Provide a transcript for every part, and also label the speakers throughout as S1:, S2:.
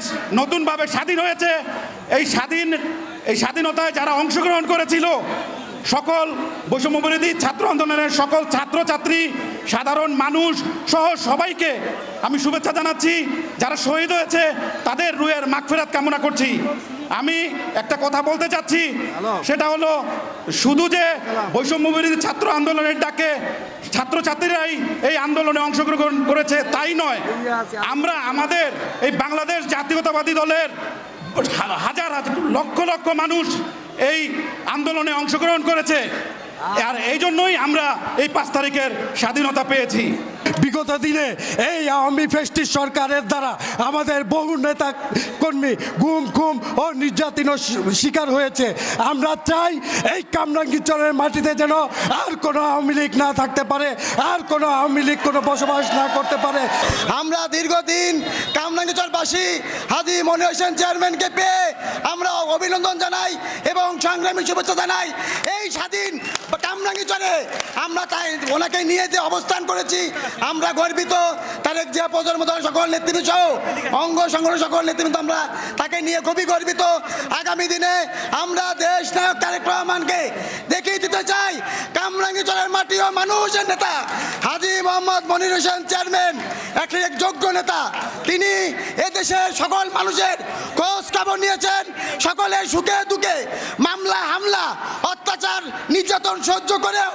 S1: বাংলাদেশ নতুনভাবে স্বাধীন হয়েছে। এই স্বাধীন এই স্বাধীনতায় যারা অংশগ্রহণ করেছিল সকল বৈষম্যবিরোধী ছাত্র আন্দোলনের সকল ছাত্রছাত্রী সাধারণ মানুষ সহ সবাইকে আমি শুভেচ্ছা জানাচ্ছি। যারা শহীদ হয়েছে তাদের রুয়ের মাগফেরাত কামনা করছি। আমি একটা কথা বলতে চাচ্ছি সেটা হলো শুধু যে বৈষম্যবিরোধী ছাত্র আন্দোলনের ডাকে ছাত্রছাত্রীরাই এই আন্দোলনে অংশগ্রহণ করেছে তাই নয়। আমরা আমাদের এই বাংলাদেশ জাতীয়তাবাদী দলের হাজার হাজার লক্ষ লক্ষ মানুষ এই আন্দোলনে অংশগ্রহণ করেছে। আর এই জন্যই আমরা এই পাঁচ তারিখের স্বাধীনতা পেয়েছি।
S2: বিগত দিনে এই আওয়ামী ফেস্টি সরকারের দ্বারা আমাদের বহু নেতা কর্মী গুম খুম ও নির্যাতনের শিকার হয়েছে। আমরা চাই এই কামরাঙ্গিচরের মাটিতে যেন আর কোনো আওয়ামী লীগ না থাকতে পারে, আর কোনো আওয়ামী লীগ কোনো বসবাস না করতে পারে।
S3: আমরা দীর্ঘদিন কামরাঙ্গীচরবাসী হাজি মনি হোসেন চেয়ারম্যানকে পেয়ে আমরা অভিনন্দন জানাই এবং সংগ্রামী শুভেচ্ছা জানাই। এই স্বাধীন কামরাঙ্গীচরে আমরা তাই ওনাকে নিয়ে যে অবস্থান করেছি আমরা গর্বিত, তারেক জিয়া প্রজন্ম সকল নেতৃবৃন্দ সহ, অঙ্গ সংগ্রহ সকল নেতৃবৃন্দ আমরা তাকে নিয়ে খুবই গর্বিত। আগামী দিনে আমরা দেশ নায়ক তারেক রহমানকে দেখিয়ে দিতে চাই কামরাঙ্গীচরের মাটি ও মানুষের নেতা হাজি মোহাম্মদ মনির হোসেন চেয়ারম্যান, একটি এক যোগ্য নেতা। তিনি এদেশের সকল মানুষের খোঁজ খবর নিয়েছেন, সকলের সুখে দুঃখে মামলা, হামলা, অত্যাচার, নির্যাতন সহ্য করেও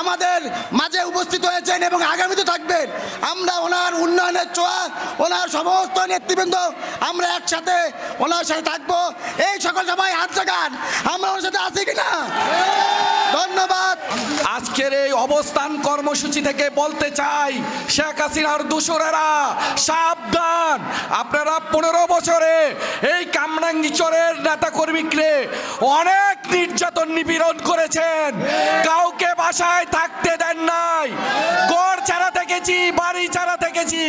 S3: আমাদের মাঝে উপস্থিত হয়েছেন এবং আগামীতে থাকবেন। আমরা ওনার উন্নয়নের ছোঁয়া, ওনার সমস্ত নেতৃবৃন্দ, আমরা একসাথে ওনার সাথে থাকব। এই সকল সবাই হাত জাগান। আমরা ওনার সাথে আছি কিনা? ধন্যবাদ।
S4: আজকের এই অবস্থান কর্মসূচি থেকে বলতে চাই, শেখ হাসিনার দোসরেরা সাবধান। আপনারা পনেরো বছরে এই কামরাঙ্গিচরের নেতা কর্মীকে অনেক নির্যাতন নিপীড়ন করেছেন। কাউকে বাসায় থাকতে দেন নাই। গড় ছাড়াতে থেকেছি বাড়ি চারা থেকেছি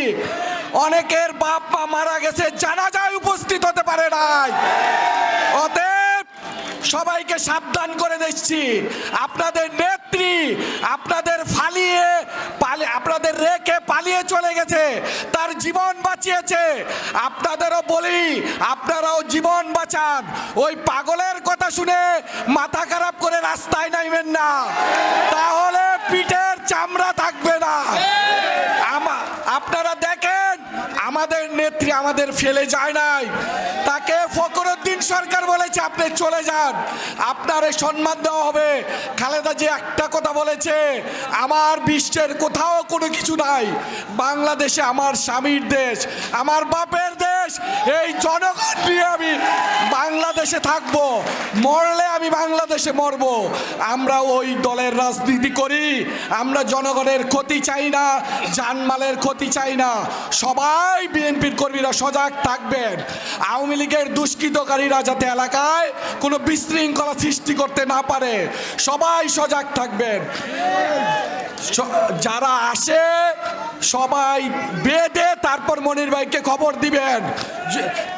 S4: অনেকের বাপ মা মারা গেছে, জানাজায় উপস্থিত হতে পারে নাই। অতএব সবাইকে সাবধান করে দিচ্ছি। আপনাদের নেত্রী, আপনাদের ফালিয়ে আপনাদের রেখে পালিয়ে চলে গেছে। তার জীবন বাঁচিয়েছে। আপনাদেরও বলি, আপনারাও জীবন বাঁচান। ওই পাগলের কথা শুনে মাথা খারাপ করে রাস্তায় নামবেন না। তাহলে পিঠের চামড়া থাকবে না। আপনারা দেখেন আমাদের নেত্রী আমাদের ফেলে যায় নাই। তাকে ফকরুদ্দিন সরকার বলেছে, আপনি চলে যান। আপনার সম্মান দেওয়া হবে। খালেদা যে একটা কথা বলেছে, আমার বিশ্বের কোথাও কোনো কিছু নাই। বাংলাদেশে আমার স্বামীর দেশ, আমার বাপের দেশ এই জনগণ নিয়ে আমি বাংলাদেশে থাকব। মরলে আমি বাংলাদেশে মরব। আমরা ওই দলের রাজনীতি করি। আমরা জনগণের ক্ষতি চাই না, জানমালের ক্ষতি চাই না। সবাই বিএনপির কর্মীরা সজাগ থাকবেন। আওয়ামী লীগের দুষ্কৃতকারীরা যাতে এলাকায় কোনো বিশৃঙ্খলা সৃষ্টি করতে না পারে, সবাই সজাগ থাকবেন। যারা আসে, সবাই বেঁধে তারপর মনির ভাইকে খবর দিবেন।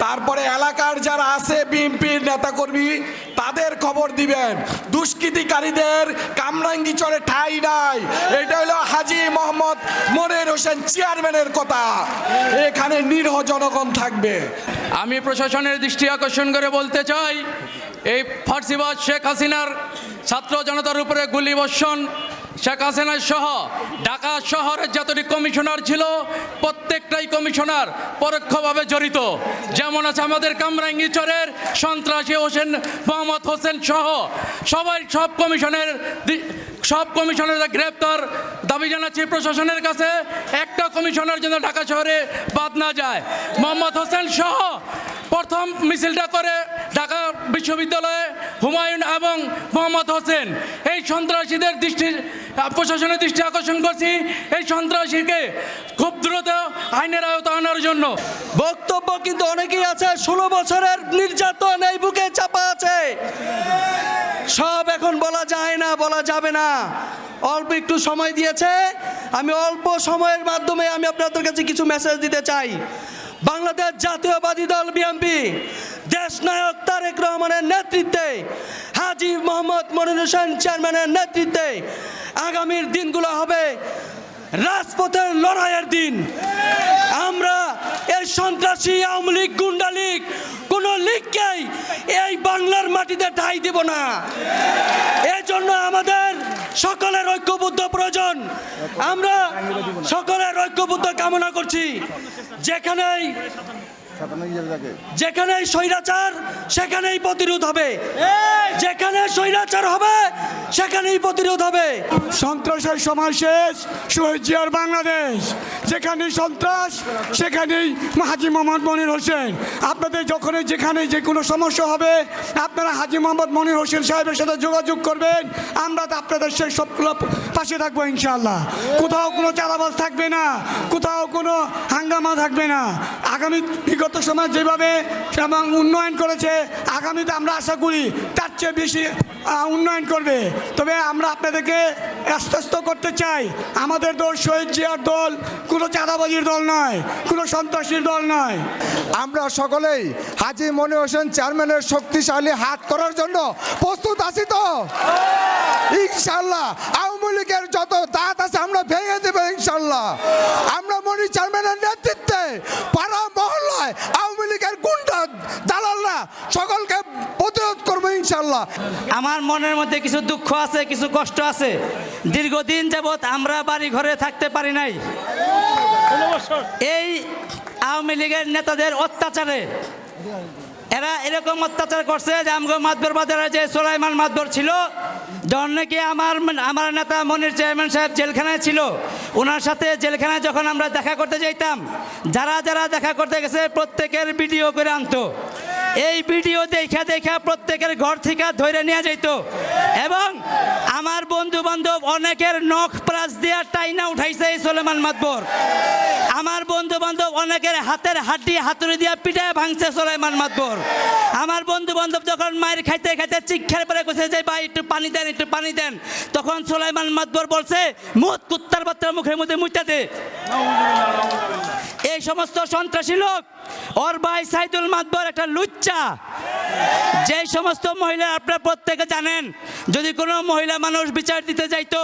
S4: তারপরে এলাকার যারা আছে, বিএনপির নেতাকর্মী, তাদের খবর দিবেন। দুষ্কৃতিকারীদের কামরাঙ্গি চরে ঠাই নাই। এটা হলো হাজি মোহাম্মদ মনির হোসেন চেয়ারম্যানের কথা। এখানে নিরহ জনগণ থাকবে।
S5: আমি প্রশাসনের দৃষ্টি আকর্ষণ করে বলতে চাই, এই ফার্সিবাদ শেখ হাসিনার ছাত্র জনতার উপরে গুলি বর্ষণ শেখ হাসিনা সহ ঢাকা শহরের যতটি কমিশনার ছিল, প্রত্যেকটাই কমিশনার পরোক্ষভাবে জড়িত। যেমন আছে আমাদের কামরাঙ্গিচরের সন্ত্রাসী হোসেন মোহাম্মদ হোসেন সহ। সবাই সব কমিশনের সব কমিশনের গ্রেপ্তার। দাবি জানাচ্ছি প্রশাসনের কাছে, একটা কমিশনার যেন ঢাকা শহরে বাদ না যায়। মোহাম্মদ হোসেন সহ প্রথম মিছিলটা করে ঢাকা বিশ্ববিদ্যালয়ে হুমায়ুন এবং মোহাম্মদ হোসেন। এই সন্ত্রাসীদের দৃষ্টি প্রশাসনের দৃষ্টি আকর্ষণ করছি এই সন্ত্রাসীকে খুব দ্রুত আইনের আওতা আনার জন্য।
S6: বক্তব্য কিন্তু অনেকেই আছে, ষোলো বছরের নির্যাতন এই বুকে চাপা আছে। সব এখন বলা যায় না, বলা যাবে না। অল্প একটু সময় দিয়েছে। আমি অল্প সময়ের মাধ্যমে আমি আপনাদের কাছে কিছু মেসেজ দিতে চাই। বাংলাদেশ জাতীয়বাদী দল বিএনপি দেশ নায়ক তারেক রহমানের নেতৃত্বে, হাজি মোহাম্মদ মনির হোসেন চেয়ারম্যানের নেতৃত্বে আগামীর দিনগুলো হবে রাজপথের লড়াইয়ের দিন। আমরা এই সন্ত্রাসী আওয়ামী লীগ, গুন্ডা লীগ কোন লিগকেই এই বাংলার মাটিতে ঠাই দেব না। এই জন্য আমাদের সকলের ঐক্যবদ্ধ প্রয়োজন। আমরা সকলের ঐক্যবদ্ধ কামনা করছি। যেখানেই যেখানেই স্বৈরাচার সেখানেই প্রতিরোধ হবে। যেখানে স্বৈরাচার হবে সেখানেই প্রতিরোধ হবে।
S7: সন্ত্রাসের সময় শেষ শহীদ বাংলাদেশ। যেখানে সন্ত্রাস সেখানেই হাজি মোহাম্মদ মনির হোসেন। আপনাদের যখনই যেখানে যে কোনো সমস্যা হবে আপনারা হাজি মোহাম্মদ মনির হোসেন সাহেবের সাথে যোগাযোগ করবেন। আমরা তো আপনাদের সেই সবগুলো পাশে থাকব ইনশাআল্লাহ। কোথাও কোনো চালাবাজ থাকবে না কোথাও কোনো হাঙ্গামা থাকবে না। আগামী বিগত সময় যেভাবে এবং উন্নয়ন করেছে, আগামীতে আমরা আশা করি তার চেয়ে বেশি উন্নয়ন করবে। তবে আমরা আপনাদেরকে আশ্বস্ত করতে চাই, আমাদের দল শহীদ জিয়ার দল কোনো চাঁদাবাজির দল নয়, কোনো সন্ত্রাসীর দল নয়।
S8: আমরা সকলেই হাজি মনে হোসেন চেয়ারম্যানের শক্তিশালী হাত করার জন্য প্রস্তুত আছি তো? ইনশাল্লাহ আওয়ামী লীগের যত দাঁত আছে, আমরা ভেঙে দেবো ইনশাল্লাহ আমরা মনি চেয়ারম্যানের নেতৃত্বে পাড়া আওয়ামী লীগের গুন্ডা দালালরা সকলকে প্রতিরোধ করব ইনশাল্লাহ
S9: আমার মনের মধ্যে কিছু দুঃখ আছে, কিছু কষ্ট আছে। দীর্ঘদিন যাবৎ আমরা বাড়ি ঘরে থাকতে পারি নাই। এই আওয়ামী লীগের নেতাদের অত্যাচারে, এরা এরকম অত্যাচার করছে যে আমগো মাতবর বাজারে যে সোলাইমান মাতবর ছিল যখন আমার আমার নেতা মনির চেয়ারম্যান সাহেব জেলখানায় ছিল? ওনার সাথে জেলখানায় যখন আমরা দেখা করতে যাইতাম, যারা যারা দেখা করতে গেছে, প্রত্যেকের ভিডিও করে আনতো। এই ভিডিও দেখা দেখা প্রত্যেকের ঘর থেকে ধরে নিয়ে যেত এবং আমার বন্ধু বান্ধব অনেকের নখ প্রাস দেওয়ার টাইনা উঠাইছে এই সোলেমান মাতবর আমার বন্ধু বান্ধব অনেকের হাতের হাড্ডি হাতুড়ি দিয়া পিঠায় ভাঙছে সোলেমান মাতবর আমার বন্ধু বান্ধব যখন মায়ের খাইতে খাইতে চিক্ষার পরে কইছে যে, ভাই, একটু পানি দেন, একটু পানি দেন। তখন সোলাইমান মাতবর বলছে মুত কুত্তার বাচ্চা মুখের মধ্যে মুইটা এই সমস্ত সন্ত্রাসী লোক, ওর ভাই সাইদুল মাতবর একটা লুচ্চা। যে সমস্ত মহিলা আপনারা প্রত্যেকে জানেন, যদি কোনো মহিলা মানুষ বিচার দিতে যাইতো,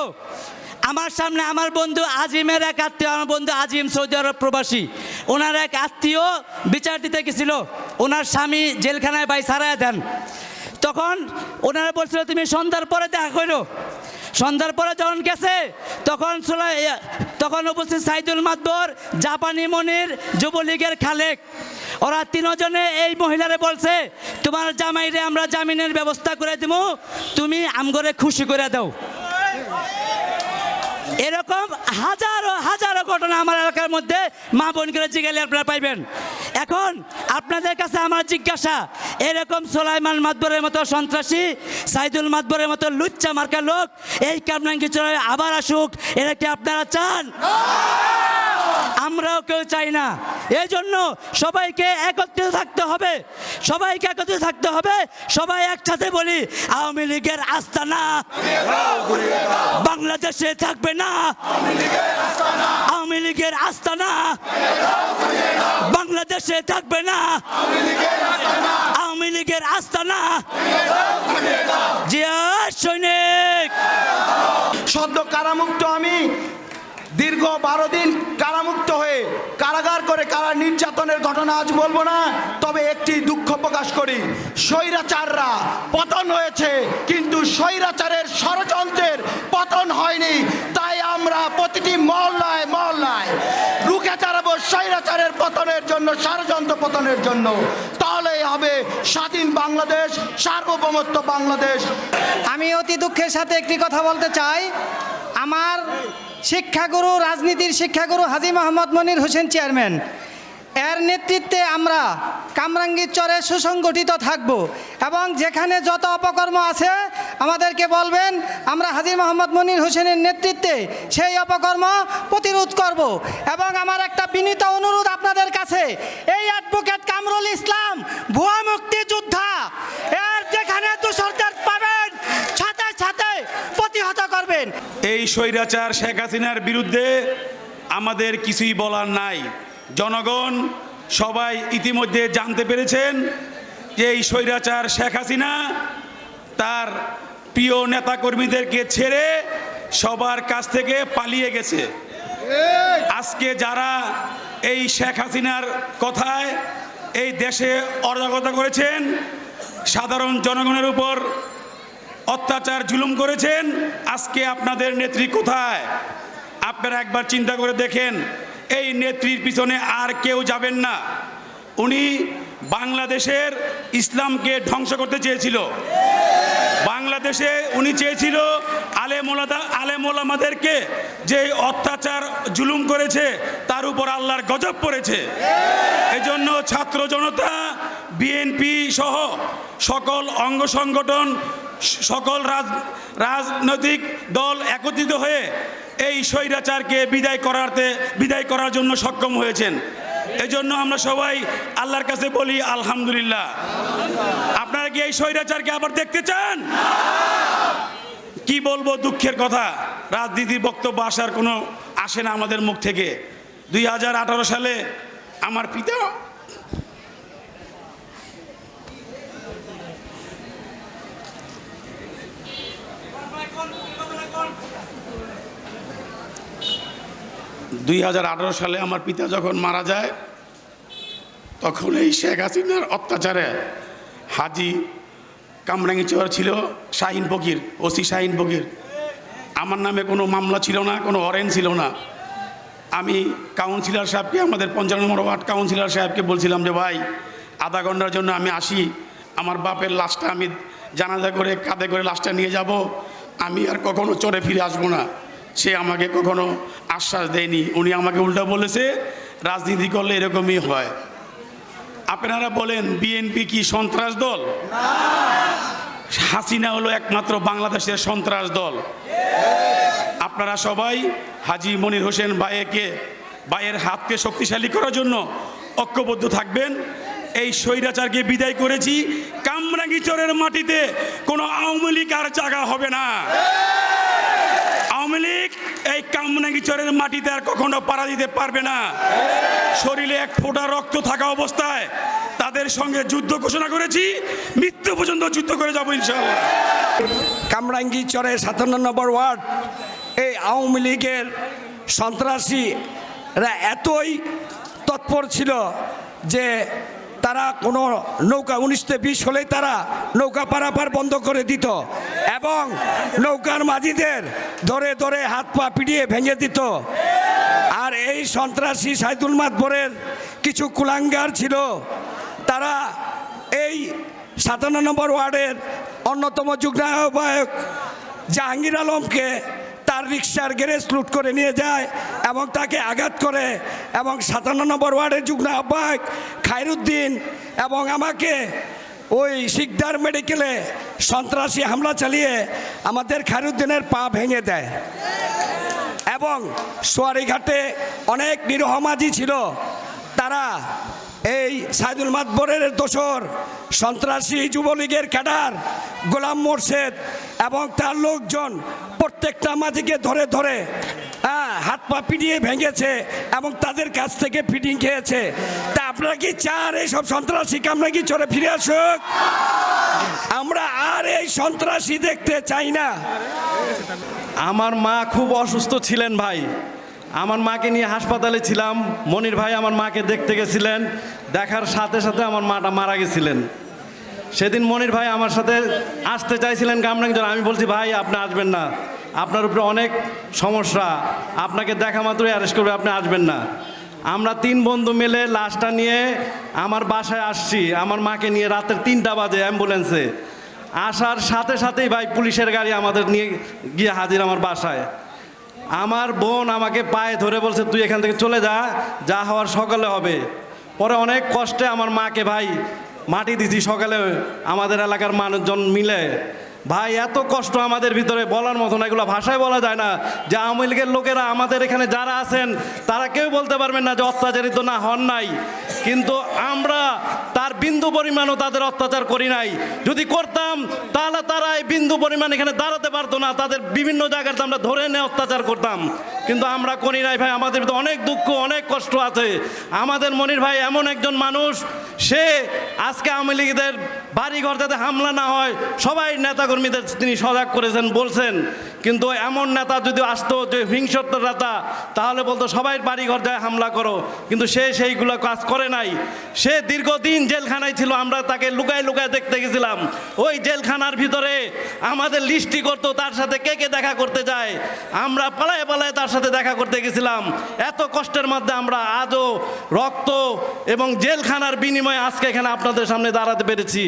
S9: আমার সামনে আমার বন্ধু আজিমের এক আত্মীয়, আমার বন্ধু আজিম সৌদি আরব প্রবাসী, ওনার এক আত্মীয় বিচার দিতে গেছিল। ওনার স্বামী জেলখানায় বাই সারায় দেন। তখন ওনারা বলছিল, তুমি সন্ধ্যার পরে দেখা করো। সন্ধ্যার পরে যখন গেছে, তখন তখন উপস্থিত সাইদুল মাতবর, জাপানি মনির, যুবলীগের খালেক। ওরা তিনজনে এই মহিলারে বলছে, তোমার জামাইরে আমরা জামিনের ব্যবস্থা করে দিব তুমি আমগরে খুশি করে দাও। এরকম হাজারো হাজারো ঘটনা আমার এলাকার মধ্যে মা বোন করে জিজ্ঞাসা আপনারা পাইবেন। এখন আপনাদের কাছে আমার জিজ্ঞাসা, এরকম সোলাইমান মাতবরের মতো সন্ত্রাসী, সাইদুল মাতবরের মতো লুচ্চা মার্কা লোক, এই কামরাঙ্গি চলে আবার আসুক, এরা কি আপনারা চান? আমরাও কেউ চাই না। এই জন্য সবাইকে একত্রিত থাকতে হবে। সবাইকে একত্রিত থাকতে হবে। সবাই একসাথে বলি, আওয়ামী লীগের আস্তানা বাংলাদেশে থাকবে না। আওয়ামী লীগের আস্তানা বাংলাদেশে থাকবে না। আওয়ামী লীগের আস্তানা জিয়া সৈনিক।
S3: সদ্য কারামুক্ত আমি দীর্ঘ বারো দিন কারামুক্ত হয়ে কারাগার করে কারা নির্যাতনের ঘটনা আজ বলব না, তবে একটি দুঃখ প্রকাশ করি। স্বৈরাচাররা পতন হয়েছে, কিন্তু স্বৈরাচারের ষড়যন্ত্রের পতন হয়নি। তাই আমরা প্রতিটি মহল্লায় মহল্লায় রুখে চালাবো স্বৈরাচারের পতনের জন্য, ষড়যন্ত্র পতনের জন্য। তাহলেই হবে স্বাধীন বাংলাদেশ, সার্বভৌমত্ব বাংলাদেশ।
S10: আমি অতি দুঃখের সাথে একটি কথা বলতে চাই। আমার শিক্ষাগুরু, রাজনীতির শিক্ষাগুরু হাজি মোহাম্মদ মনির হোসেন চেয়ারম্যান। এর নেতৃত্বে আমরা কামরাঙ্গীর চরে সুসংগঠিত থাকব এবং যেখানে যত অপকর্ম আছে, আমাদেরকে বলবেন, আমরা হাজি মোহাম্মদ মনির হোসেনের নেতৃত্বে সেই অপকর্ম প্রতিরোধ করব। এবং আমার একটা বিনীত অনুরোধ আপনাদের কাছে, এই অ্যাডভোকেট কামরুল ইসলাম ভুয়া মুক্তি যোদ্ধা এর যেখানে সাথে প্রতিহত করবেন
S1: এই স্বৈরাচার শেখ হাসিনার বিরুদ্ধে আমাদের কিছুই বলার নাই। জনগণ সবাই ইতিমধ্যে জানতে পেরেছেন যে এই স্বৈরাচার শেখ হাসিনা তার প্রিয় নেতাকর্মীদেরকে ছেড়ে সবার কাছ থেকে পালিয়ে গেছে। আজকে যারা
S11: এই শেখ হাসিনার কথায় এই দেশে অরাজকতা করেছেন, সাধারণ জনগণের উপর অত্যাচার জুলুম করেছেন, আজকে আপনাদের নেত্রী কোথায়? আপনারা একবার চিন্তা করে দেখেন, এই নেত্রীর পিছনে আর কেউ যাবেন না। উনি বাংলাদেশের ইসলামকে ধ্বংস করতে চেয়েছিল। বাংলাদেশে উনি চেয়েছিল আলেমোলাদা আলেমোলামাদেরকে যে অত্যাচার জুলুম করেছে, তার উপর আল্লাহর গজব পড়েছে। এজন্য ছাত্র জনতা, বিএনপি সহ সকল অঙ্গ সংগঠন সকল রাজ, রাজনৈতিক দল একত্রিত হয়ে এই স্বৈরাচারকে বিদায় করাতে, বিদায় করার জন্য সক্ষম হয়েছেন। এজন্য আমরা সবাই আল্লাহর কাছে বলি, আলহামদুলিল্লাহ। আপনারা কি এই স্বৈরাচারকে আবার দেখতে চান? কি বলব দুঃখের কথা? রাজনীতির বক্তব্য আসার কোনো আসে না আমাদের মুখ থেকে। দুই হাজার আঠারো সালে আমার পিতা দুই হাজার আঠারো সালে আমার পিতা যখন মারা যায়, তখন এই শেখ হাসিনার অত্যাচারে হাজি কামরাঙ্গিচর ছিল, শাহিন ফকির, ওসি শাহিন ফকির। আমার নামে কোনো মামলা ছিল না, কোনো অরেঞ্জ ছিল না। আমি কাউন্সিলর সাহেবকে, আমাদের পঞ্চান্ন নম্বর ওয়ার্ড কাউন্সিলর সাহেবকে বলছিলাম যে, ভাই, আধা ঘণ্টার জন্য আমি আসি। আমার বাপের লাশটা আমি জানাজা করে, কাঁধে করে লাশটা নিয়ে যাব। আমি আর কখনো চড়ে ফিরে আসব না। সে আমাকে কখনো আশ্বাস দেয়নি। উনি আমাকে উল্টা বলেছে, রাজনীতি করলে এরকমই হয়। আপনারা বলেন বিএনপি কি সন্ত্রাস দল? হাসিনা হলো একমাত্র বাংলাদেশের সন্ত্রাস দল। আপনারা সবাই হাজি মনির হোসেন ভাইয়েকে ভাইয়ের হাতকে শক্তিশালী করার জন্য ঐক্যবদ্ধ থাকবেন। এই স্বৈরাচারকে বিদায় করেছি কামরাঙ্গিচরের মাটিতে কোনো আওয়ামী লীগ আর জায়গা হবে না। কামরাঙ্গিচরের মাটিতে আর কখনো পাড়া দিতে পারবে না। শরীরে এক ফোঁটা রক্ত থাকা অবস্থায় তাদের সঙ্গে যুদ্ধ ঘোষণা করেছি। মৃত্যু পর্যন্ত যুদ্ধ করে যাব ইনশাআল্লাহ।
S12: কামরাঙ্গি চরে সাতান্ন নম্বর ওয়ার্ড, এই আওয়ামী লীগের সন্ত্রাসীরা এতই তৎপর ছিল যে তারা কোনো নৌকা উনিশতে বিশ হলেই তারা নৌকা পারাপার বন্ধ করে দিত এবং নৌকার মাঝিদের ধরে ধরে হাত পা পিটিয়ে ভেঙে দিত। আর এই সন্ত্রাসী সাইদুল মাতবরের কিছু কুলাঙ্গার ছিল। তারা এই সাতান্ন নম্বর ওয়ার্ডের অন্যতম যুগ্ম আহ্বায়ক জাহাঙ্গীর আলমকে রিক্সার গ্যারেজ লুট করে নিয়ে যায় এবং তাকে আঘাত করে এবং সাতান্ন নম্বর ওয়ার্ডের যুগ্ম আহ্বায়ক খায়রুদ্দিন এবং আমাকে ওই শিকদার মেডিকেলে সন্ত্রাসী হামলা চালিয়ে আমাদের খায়রুদ্দিনের পা ভেঙে দেয়। এবং সোয়ারিঘাটে অনেক নিরহ মাঝি ছিল। তারা এই সাইদুল মাতবরের দোসর সন্ত্রাসী যুবলীগের ক্যাডার গোলাম মোর্শেদ এবং তার লোকজন প্রত্যেকটা মাঝিকে ধরে ধরে হ্যাঁ, হাত পা পিটিয়ে ভেঙেছে এবং তাদের কাছ থেকে ফিটিং খেয়েছে। তা আপনারা কি চান এইসব সন্ত্রাসী কামরা কি চলে ফিরে আসুক? আমরা আর এই সন্ত্রাসী দেখতে চাই না।
S13: আমার মা খুব অসুস্থ ছিলেন ভাই। আমার মাকে নিয়ে হাসপাতালে ছিলাম। মনির ভাই আমার মাকে দেখতে গেছিলেন। দেখার সাথে সাথে আমার মাটা মারা গেছিলেন। সেদিন মনির ভাই আমার সাথে আসতে চাইছিলেন কামরাঙ্গিচর আমি বলছি, ভাই, আপনি আসবেন না। আপনার উপরে অনেক সমস্যা। আপনাকে দেখা মাত্রই অ্যারেস্ট করবে, আপনি আসবেন না। আমরা তিন বন্ধু মিলে লাশটা নিয়ে আমার বাসায় আসছি। আমার মাকে নিয়ে রাতের তিনটা বাজে অ্যাম্বুলেন্সে। আসার সাথে সাথেই ভাই পুলিশের গাড়ি আমাদের নিয়ে গিয়ে হাজির আমার বাসায়। আমার বোন আমাকে পায়ে ধরে বলছে, তুই এখান থেকে চলে যা যা হওয়ার সকালে হবে। পরে অনেক কষ্টে আমার মাকে, ভাই, মাটি দিছি সকালে। আমাদের এলাকার মানুষজন মিলে ভাই, এত কষ্ট আমাদের ভিতরে বলার মতো না, এগুলো ভাষায় বলা যায় না। যে আওয়ামী লীগের লোকেরা আমাদের এখানে যারা আছেন, তারা কেউ বলতে পারবেন না যে অত্যাচারিত না হন নাই। কিন্তু আমরা তার বিন্দু পরিমাণও তাদের অত্যাচার করি নাই। যদি করতাম, তাহলে তারা এই বিন্দু পরিমাণ এখানে দাঁড়াতে পারতো না। তাদের বিভিন্ন জায়গাতে আমরা ধরে নিয়ে অত্যাচার করতাম। কিন্তু আমরা করি নাই ভাই, আমাদের ভিতরে অনেক দুঃখ, অনেক কষ্ট আছে। আমাদের মনির ভাই এমন একজন মানুষ, সে আজকে আওয়ামী লীগদের বাড়িঘর যাতে হামলা না হয়, সবাই নেতাকর্মীদের তিনি সজাগ করেছেন, বলছেন। কিন্তু এমন নেতা যদি আসতো যে হিংসত্ব নেতা, তাহলে বলতো, সবাই বাড়িঘর যায় হামলা করো। কিন্তু সে সেইগুলো কাজ করে নাই। সে দীর্ঘদিন জেলখানায় ছিল, আমরা তাকে লুকায় লুকায় দেখতে গেছিলাম। ওই জেলখানার ভিতরে আমাদের লিস্টি করতো, তার সাথে কে কে দেখা করতে যায়। আমরা পালায় পালায় তার সাথে দেখা করতে গেছিলাম। এত কষ্টের মধ্যে আমরা আজও রক্ত এবং জেলখানার বিনিময়ে আজকে এখানে আপনাদের সামনে দাঁড়াতে পেরেছি।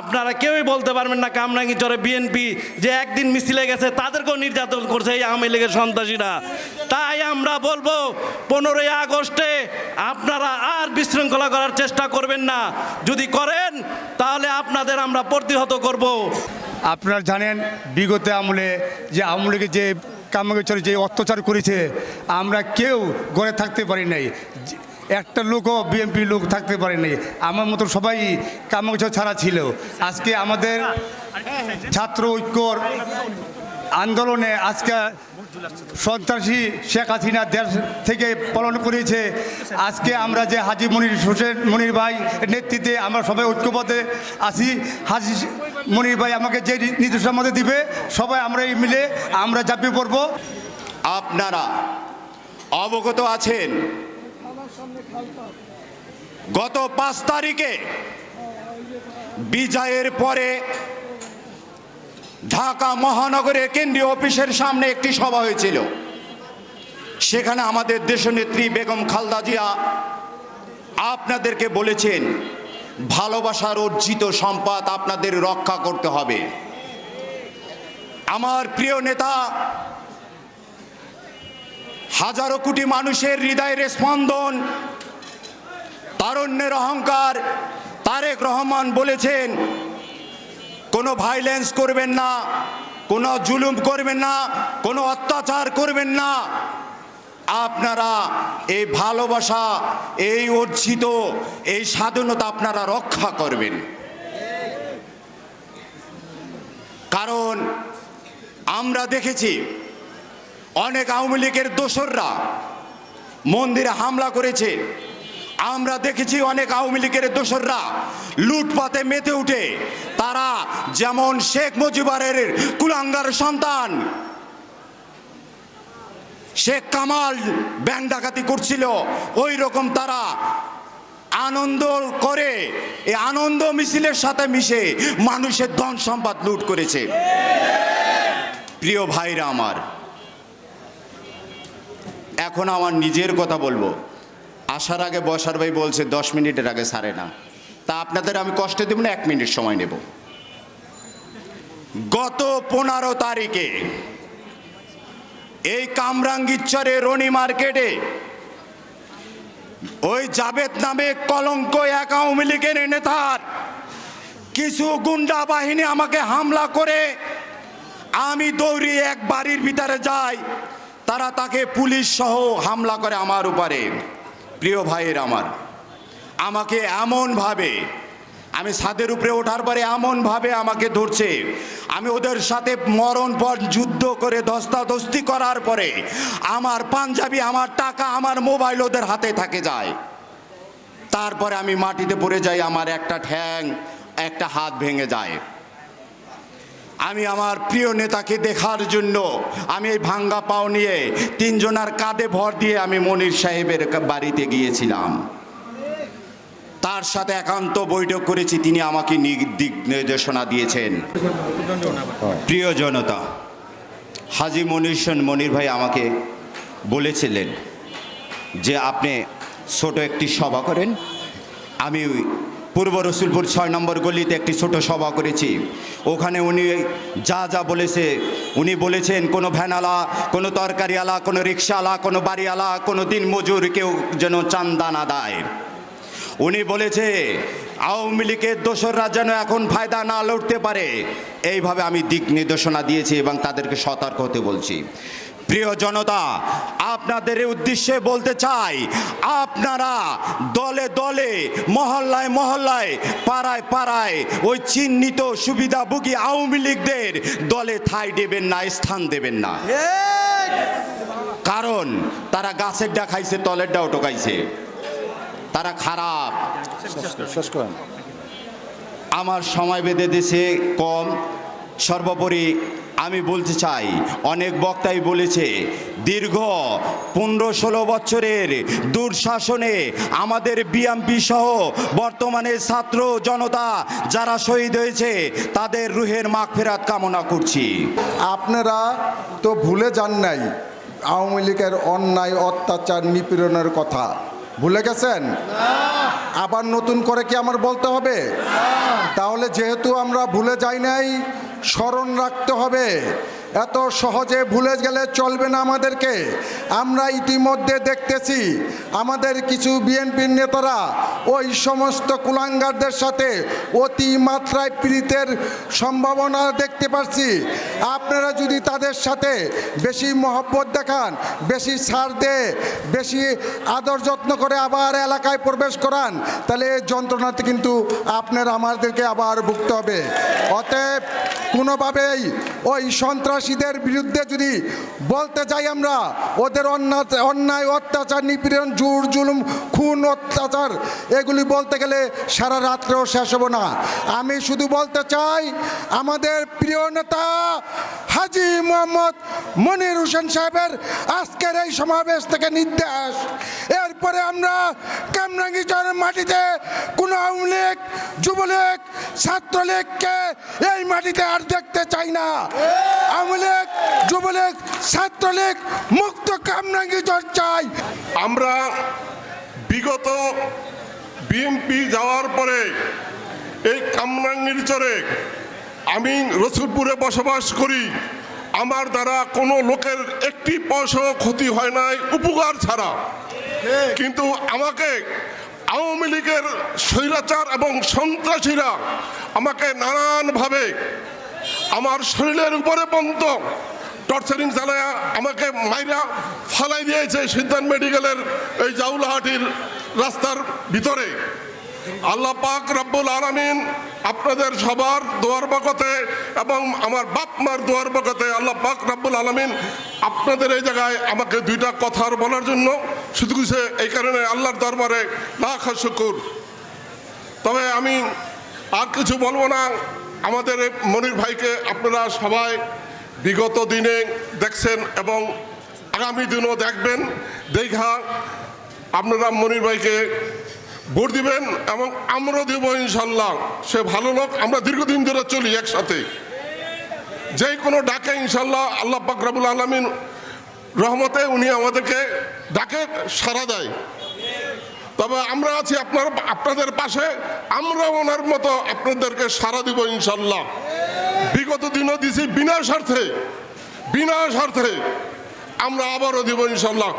S13: আপনারা কেউই বলতে পারবেন না কামরাঙ্গি চরে বিএনপি যে একদিন মিছিলে গেছে, তাদেরকেও নির্যাতন করছে এই আওয়ামী লীগের সন্ত্রাসীরা। তাই আমরা বলব, পনেরোই আগস্টে আপনারা আর বিশৃঙ্খলা করার চেষ্টা করবেন না। যদি করেন, তাহলে আপনাদের আমরা প্রতিহত করব।
S2: আপনারা জানেন, বিগত আমলে যে আওয়ামী লীগের যে কামাগেশ্বরে যে অত্যাচার করেছে, আমরা কেউ গড়ে থাকতে পারি নাই। একটা লোকও বিএনপি লোক থাকতে পারেনি। আমার মতো সবাই কামাগেশ্বর ছাড়া ছিল। আজকে আমাদের ছাত্র ঐক্যর আন্দোলনে আজকে সন্ত্রাসী শেখ হাসিনা দেশ থেকে পালন করেছে। আজকে আমরা যে হাজি মনির হোসেন মনির ভাই নেতৃত্বে আমরা সবাই ঐক্যবদ্ধে আছি। হাজি মনির ভাই আমাকে যে নির্দেশনা মধ্যে দিবে, সবাই আমরা এই মিলে আমরা ঝাঁপিয়ে পড়ব।
S1: আপনারা অবগত আছেন গত পাঁচ তারিখে বিজয়ের পরে ঢাকা মহানগরের কেন্দ্রীয় অফিসের সামনে একটি সভা হয়েছিল। সেখানে আমাদের দেশনেত্রী বেগম খালদা জিয়া আপনাদেরকে বলেছেন, ভালোবাসার অর্জিত সম্পদ আপনাদের রক্ষা করতে হবে। আমার প্রিয় নেতা, হাজারো কোটি মানুষের হৃদয়ের স্পন্দন তারণ্যের অহংকার তারেক রহমান বলেছেন, কোনো ভাইলেন্স করবেন না, কোনো জুলুম করবেন না, কোনো অত্যাচার করবেন না। আপনারা এই ভালোবাসা, এই অর্জিত, এই স্বাধীনতা আপনারা রক্ষা করবেন। কারণ আমরা দেখেছি, অনেক আওয়ামী লীগের দোসররা মন্দিরে হামলা করেছে। আমরা দেখেছি অনেক আওয়ামী লীগের দোসররা লুটপাতে মেতে উঠে। তারা যেমন শেখ মুজিবারের কুলাঙ্গার সন্তান, শেখ কামাল ব্যাংক ডাকাতি করছিল ওই রকম তারা আনন্দ করে, এই আনন্দ মিছিলের সাথে মিশে মানুষের ধন সম্পদ লুট করেছে। প্রিয় ভাইরা আমার, এখন আমার নিজের কথা বলব। আসার আগে বসার ভাই বলছে, দশ মিনিটের আগে সারে না। তা আপনাদের আমি কষ্ট দেব না, এক মিনিট সময় নেব। গত পনেরো তারিখে এই কামরাঙ্গিচ্ছরে রনি মার্কেটে ওই জাবেদ নামে কলঙ্ক এক আওয়ামী লীগের নেতার কিছু গুন্ডা বাহিনী আমাকে হামলা করে আমি দৌড়ি এক বাড়ির ভিতরে যাই, তারা তাকে পুলিশ সহ হামলা করে আমার উপরে। প্রিয় ভাইয়ের আমার, আমাকে এমনভাবে, আমি ছাদের উপরে ওঠার পরে এমনভাবে আমাকে ধরছে। আমি ওদের সাথে মরণপণ যুদ্ধ করে ধস্তাধস্তি করার পরে আমার পাঞ্জাবি, আমার টাকা, আমার মোবাইল ওদের হাতে থাকে যায়। তারপরে আমি মাটিতে পড়ে যাই, আমার একটা ঠ্যাং, একটা হাত ভেঙে যায়। আমি আমার প্রিয় নেতাকে দেখার জন্য আমি এই ভাঙ্গা পাও নিয়ে তিনজনার কাঁধে ভর দিয়ে আমি মনির সাহেবের বাড়িতে গিয়েছিলাম। তার সাথে একান্ত বৈঠক করেছি, তিনি আমাকে দিক নির্দেশনা দিয়েছেন। প্রিয় জনতা, হাজি মনির মনির ভাই আমাকে বলেছিলেন যে আপনি ছোট একটি সভা করেন, আমি পূর্ব রসুলপুর ছয় নম্বর গলিতে একটি ছোট সভা করেছি। ওখানে উনি যা যা বলেছে, উনি বলেছেন, কোনো ভ্যানালা কোনো তরকারিওয়ালা, কোনো রিক্সাওয়ালা, কোনো বাড়িওয়ালা, কোনো দিন মজুর কেউ যেন চান্দা না দেয়। উনি বলেছে, আওয়ামী লীগের দোসররা যেন এখন ফায়দা না লড়তে পারে। এইভাবে আমি দিক নির্দেশনা দিয়েছি এবং তাদেরকে সতর্ক হতে বলছি। প্রিয় জনতা, আপনাদের উদ্দেশ্যে বলতে চাই, আপনারা দলে দলে, মহল্লায় মহল্লায়, পাড়ায় পাড়ায় ওই চিহ্নিত সুবিধাভোগী আওয়ামী লীগদের দলে ঠাঁই দেবেন না, স্থান দেবেন না। কারণ তারা গাছের ডা খাইছে, তলের ডাও টোকাইছে তারা খারাপ।
S14: আমার সময় বেঁধে দেশে কম, সর্বোপরি আমি বলতে চাই অনেক বক্তাই বলেছে দীর্ঘ পনেরো ষোলো বছরের দুঃশাসনে আমাদের বিএমপি সহ বর্তমানে ছাত্র জনতা যারা শহীদ হয়েছে তাদের রুহের মাখ ফেরাত কামনা করছি।
S8: আপনারা তো ভুলে যান নাই আওয়ামী লীগের অন্যায় অত্যাচার নিপীড়নের কথা। ভুলে গেছেন? আবার নতুন করে কি আমার বলতে হবে? তাহলে যেহেতু আমরা ভুলে যাই নাই স্মরণ রাখতে হবে। এত সহজে ভুলে গেলে চলবে না আমাদেরকে। আমরা ইতিমধ্যে দেখতেছি, আমাদের কিছু বিএনপির নেতারা ওই সমস্ত কুলাঙ্গারদের সাথে অতি মাত্রায় পীড়িতের সম্ভাবনা দেখতে পাচ্ছি। আপনারা যদি তাদের সাথে বেশি মহব্বত দেখান, বেশি ছাড় দে, বেশি আদর যত্ন করে আবার এলাকায় প্রবেশ করান, তাহলে এই যন্ত্রণাতে কিন্তু আপনার আমাদেরকে আবার ভুগতে হবে। অতএব কোনোভাবেই ওই সন্ত্রাসীদের বিরুদ্ধে যদি বলতে যাই আমরা, ওদের অন্যায় অন্যায়, অত্যাচার, নিপীড়ন, জোর, জুলুম, খুন, অত্যাচার, এগুলি বলতে গেলে সারা রাত্রেও শেষ হব না। আমি শুধু বলতে চাই, আমাদের প্রিয় নেতা হাজি মোহাম্মদ মনির হোসেন সাহেবের আজকের এই সমাবেশ থেকে নির্দেশ। এরপরে আমরা কামরাঙ্গিচরের মাটিতে কোনো আওয়ামী লীগ, যুবলীগ, ছাত্রলীগকে এই মাটিতে আর দেখতে চাই না। আওয়ামী লীগ যুবলীগ, ছাত্রলীগ মুক্ত কামরাঙ্গিচর চাই।
S15: আমরা বিগত বিএনপি যাওয়ার পরে এই কামরাঙ্গির চরে আমি রসুলপুরে বসবাস করি। আমার দ্বারা কোনো লোকের একটি পয়সাও ক্ষতি হয় নাই, উপকার ছাড়া। কিন্তু আমাকে আওয়ামী লীগের স্বৈরাচার এবং সন্ত্রাসীরা আমাকে নানানভাবে আমার শরীরের উপরে পন্ত। টর্চারিং চালায়া আমাকে মাইরা ফালাই দিয়েছে সিদ্ধান্ত মেডিকেলের এই জাউলাহাটির রাস্তার ভিতরে। আল্লাহ পাক রব্বুল আলমিন আপনাদের সবার দোয়ার বকতে এবং আমার বাপ মার দোয়ার বকতে আল্লাহ পাক রব্বুল আলমিন আপনাদের এই জায়গায় আমাকে দুইটা কথার বলার জন্য শুধু কিছু এই কারণে আল্লাহর দরবারে লাখ শুকুর। তবে আমি আর কিছু বলব না। আমাদের মনির ভাইকে আপনারা সবাই বিগত দিনে দেখছেন এবং আগামী দিনও দেখবেন। দেখা আপনারা মনির ভাইকে ভোট দিবেন এবং আমরাও দেব ইনশাল্লাহ। সে ভালো লোক, আমরা দীর্ঘদিন ধরে চলি একসাথে। যে কোনো ডাকে ইনশাল্লাহ আল্লাহ পাকরাবুল আলমিন রহমতে উনি আমাদেরকে ডাকে সাড়া দেয়। তবে আমরা আছি আপনার, আপনাদের পাশে। আমরা ওনার মতো আপনাদেরকে সারা দিব ইনশাল্লাহ। বিগত দিনও দিছি বিনা স্বার্থে বিনা স্বার্থে। আমরা আবারও দিব ইনশাল্লাহ।